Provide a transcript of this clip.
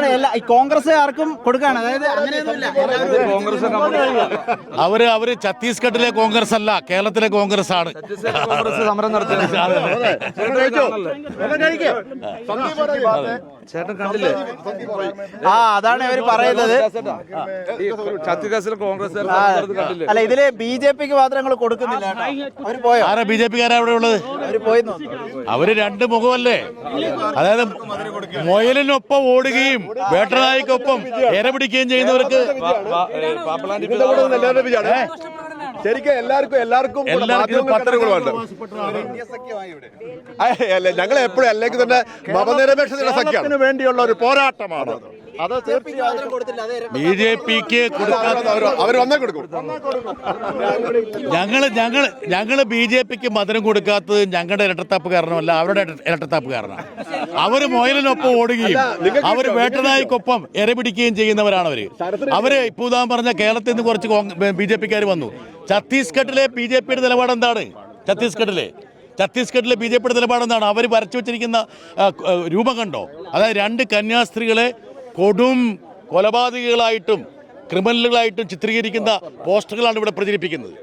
അതാണ് എല്ലാ ഈ കോൺഗ്രസ് ആർക്കും കൊടുക്കാണ്. അതായത് എല്ലാവരും അവർ അവർ ഛത്തീസ്ഗഡിലെ കോൺഗ്രസ് അല്ല കേരളത്തിലെ കോൺഗ്രസ് ആണ്. കോൺഗ്രസ് സമരം നടത്തി. ചേട്ടൻ കണ്ടില്ലേ? ആ അതാണ് ഇവർ പറയുന്നത്. ഛത്തീസ്ഗഡിലെ കോൺഗ്രസ് അല്ല ഇതിൽ ബി ജെ പിക്ക് മാത്രം കൊടുക്കുന്നില്ല. അവർ പോയോ? ആരാ ബി ജെ പിക്കാരാ അവിടെ ഉള്ളത്? അവർ പോയി തോന്നുന്നു. അവർ രണ്ട് മുഖമല്ലേ? അതായത് മൊയലിനൊപ്പം ഓടുകയും വേട്ടനായിക്കൊപ്പം ഇര പിടിക്കുകയും ചെയ്യുന്നവർക്ക് ശരിക്കും എല്ലാവർക്കും എല്ലാവർക്കും മാധ്യമങ്ങൾക്ക് അല്ല ഞങ്ങൾ എപ്പോഴും അല്ലെങ്കിൽ തന്നെ മതനിരപേക്ഷതയുടെ സഖ്യത്തിന് വേണ്ടിയുള്ള ഒരു പോരാട്ടമാണ് അത് ബി ജെ പിക്ക് കൊടുക്കാത്ത അവർ വന്നേ കൊടുക്കും. ഞങ്ങൾ ഞങ്ങൾ ഞങ്ങൾ ബി ജെ പിക്ക് മധുരം കൊടുക്കാത്തത് ഞങ്ങളുടെ ഇരട്ടത്താപ്പ് കാരണമല്ല അവരുടെ ഇരട്ട- ഇരട്ടത്താപ്പ് കാരണമാണ് അവർ മൊയലിനൊപ്പം ഓടുകയും അവർ വേട്ടനായിക്കൊപ്പം എരപിടിക്കുകയും ചെയ്യുന്നവരാണ് അവർ. അവർ ഇപ്പൊ ഉദാഹരണം പറഞ്ഞ കേരളത്തിൽ നിന്ന് കുറച്ച് ബി ജെ പിക്കാർ വന്നു. ഛത്തീസ്ഗഡിലെ ബി ജെ പിയുടെ നിലപാട് എന്താണ്? ഛത്തീസ്ഗഡിലെ. ഛത്തീസ്ഗഡിലെ ബി ജെ പിയുടെ നിലപാട് എന്താണ്? അവർ വരച്ചു വെച്ചിരിക്കുന്ന രൂപം കണ്ടോ? അതായത് രണ്ട് കന്യാസ്ത്രീകളെ കൊടും കൊലപാതകികളായിട്ടും ക്രിമിനലുകളായിട്ടും ചിത്രീകരിക്കുന്ന പോസ്റ്ററുകളാണ് ഇവിടെ പ്രചരിപ്പിക്കുന്നത്.